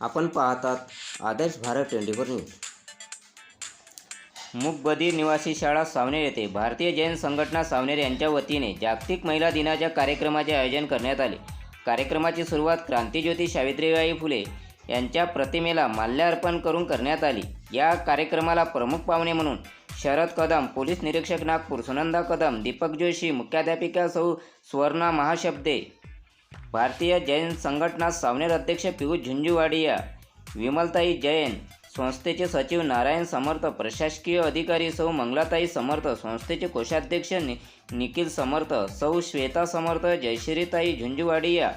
आपण पाहतात Adarsh Bharat twenty four news. मूकबधीर निवासी शाळा सावनेर येथे भारतीय जैन संघटना सावनेर यांच्या वतीने जागतिक महिला दिनाच्या कार्यक्रमाचे आयोजन करण्यात आले. कार्यक्रमाची सुरुवात क्रांतीज्योती सावित्रीबाई फुले यांच्या प्रतिमेला माल्यार्पण करून करण्यात आली. या कार्यक्रमाला प्रमुख पाहुणे म्हणून शरद कदम पोलीस निरीक्षक नागपूर सुनंदा कदम दीपक जोशी मुख्याध्यापिका सौ सुवर्णा महाशब्दे भारतीय जैन संघटना सावनेर अध्यक्ष पियुष झुंझुवाडिया विमलताई जैन संस्थेचे सचिव नारायण समर्थ प्रशासकीय अधिकारी सौ मंगलाताई समर्थ संस्थेचे कोषाध्यक्ष नि निखिल समर्थ सौ श्वेता समर्थ जयश्रीताई झुंझुवाडिया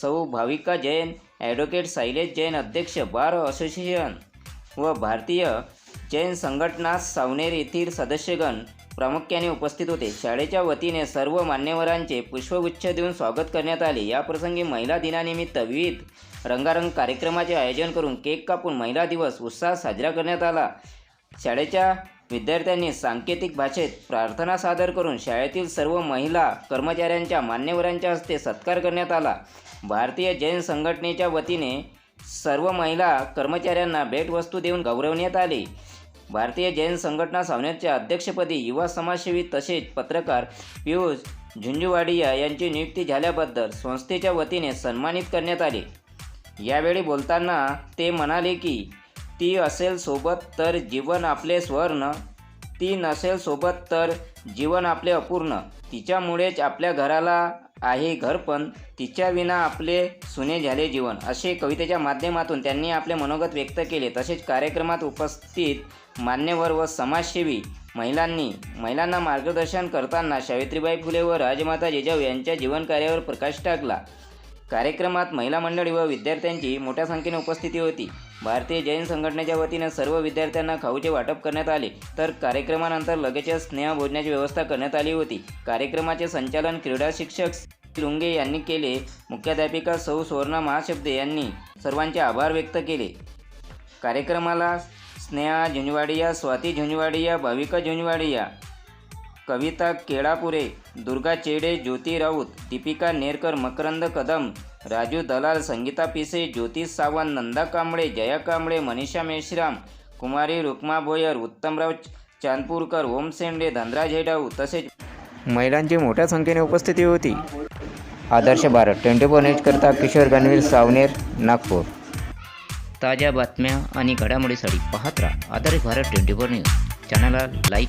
सौ भाविका जैन ॲडव्होकेट शैलेश जैन अध्यक्ष बार असोसिएशन व भारतीय जैन संघटना सावनेर येथील सदस्यगण प्रामुख्याने उपस्थित होते. शाळेच्या वतीने सर्व मान्यवरांचे पुष्पगुच्छ देऊन स्वागत करण्यात आले. याप्रसंगी महिला दिनानिमित्त विविध रंगारंग कार्यक्रमाचे आयोजन करून केक कापून महिला दिवस उत्साहात साजरा करण्यात आला. शाळेच्या विद्यार्थ्यांनी सांकेतिक भाषेत प्रार्थना सादर करून शाळेतील सर्व महिला कर्मचाऱ्यांच्या मान्यवरांच्या हस्ते सत्कार करण्यात आला. भारतीय जैन संघटनेच्या वतीने सर्व महिला कर्मचाऱ्यांना भेटवस्तू देऊन गौरवण्यात आले. भारतीय जैन संघटना सावनेरच्या अध्यक्षपदी युवा समाजसेवी तसेच पत्रकार पियुष झुंझुवाडिया यांची नियुक्ती झाल्याबद्दल संस्थेच्या वतीने सन्मानित करण्यात आले. यावेळी बोलताना ते म्हणाले की ती असेल सोबत तर जीवन आपले स्वर्ण. ती नसेल सोबत तर जीवन आपले अपूर्ण. तिच्यामुळेच आपल्या घराला आहे घरपण तिच्या विना आपले सुने झाले जीवन. असे कवितेच्या माध्यमातून त्यांनी आपले मनोगत व्यक्त केले. तसेच कार्यक्रमात उपस्थित मान्यवर व समाजसेवी महिलांनी महिलांना मार्गदर्शन करताना सावित्रीबाई फुले व राजमाता जिजाऊ यांच्या जीवनकार्यावर प्रकाश टाकला. कार्यक्रमात महिला मंडळी व विद्यार्थ्यांची मोठ्या संख्येने उपस्थिती होती. भारतीय जैन संघटनेच्या वतीनं सर्व विद्यार्थ्यांना खाऊचे वाटप करण्यात आले. तर कार्यक्रमानंतर लगेचच स्नेहभोजनाची व्यवस्था करण्यात आली होती. कार्यक्रमाचे संचालन क्रीडा शिक्षक लुंगे यांनी केले. मुख्याध्यापिका सौ सुवर्णा महाशब्दे यांनी सर्वांचे आभार व्यक्त केले. कार्यक्रमाला स्नेहा झुंजवाडिया स्वाती झुंजवाडिया भाविका झुंजवाडिया कविता केळापुरे दुर्गा चेडे ज्योती राऊत दीपिका नेरकर मकरंद कदम राजू दलाल संगीता पिसे ज्योती सावंत नंदा कांबळे जया कांबळे मनीषा मेश्राम कुमारी रुक्मा भोयर उत्तमराव चांदपूरकर ओम सेंडे धनराज हेडाऊ तसेच महिलांची मोठ्या संख्येने उपस्थिती होती. आदर्श भारत ट्वेंटी फोर न्यूजकरता किशोर गणवीर सावनेर नागपूर. ताज्या बातम्या आणि घडामोडीसाठी पाहत राहा. Adarsh Bharat twenty four news. चॅनलला लाईक